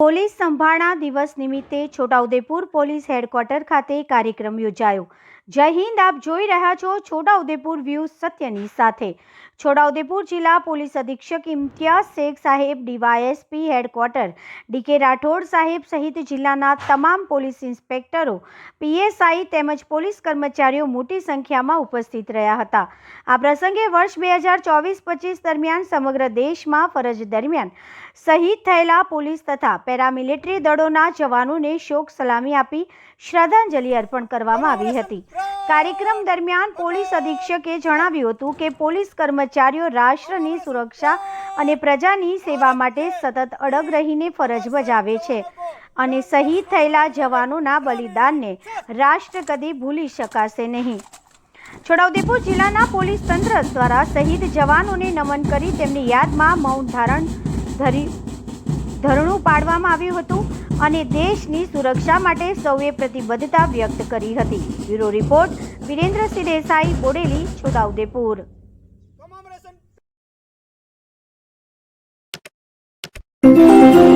Police સંભાળના દિવસ નિમિત્તે Chhota Udepur police headquarter ખાતે કાર્યક્રમ યોજાયો. જય હિન્દ, આપ જોઈ રહ્યા છો છોટાઉદેપુર વ્યૂઝ સત્યની સાથે. છોટાઉદેપુર જિલ્લા પોલીસ અધિક્ષક ઇમ્તિયાઝ શેખ સાહેબ, ડીવાયએસપી હેડક્વાર્ટર ડીકે રાઠોડ સાહેબ સહિત જિલ્લાના તમામ પોલીસ ઇન્સ્પેક્ટરો પીએસઆઈ તેમજ પોલીસ કર્મચારીઓ મોટી સંખ્યામાં ઉપસ્થિત રહ્યા હતા. આ પ્રસંગે વર્ષ બે હજાર ચોવીસ પચીસ દરમિયાન સમગ્ર દેશમાં ફરજ દરમિયાન શહીદ થયેલા પોલીસ તથા પેરામિલિટરી દળોના જવાનોને શોક સલામી આપી શ્રદ્ધાંજલિ અર્પણ કરવામાં આવી હતી. કાર્યક્રમ દરમિયાન પોલીસ અધિક્ષકે જણાવ્યું હતું કે પોલીસ કર્મચારીઓ રાષ્ટ્રની સુરક્ષા અને પ્રજાની સેવા માટે સતત અડગ રહીને ફરજ બજાવે છે અને શહીદ થયેલા જવાનોના બલિદાનને રાષ્ટ્ર કદી ભૂલી શકાશે નહીં. છોટાઉદેપુર જિલ્લાના પોલીસ તંત્ર દ્વારા શહીદ જવાનોને નમન કરી તેમની યાદમાં મૌન ધારણ ધરી ધરણું પાડવામાં આવ્યું હતું અને દેશની સુરક્ષા માટે સૌએ પ્રતિબદ્ધતા વ્યક્ત કરી હતી. Bureau report, Virendrasinh Desai, Bodeli, Chhotaudepur. thank ration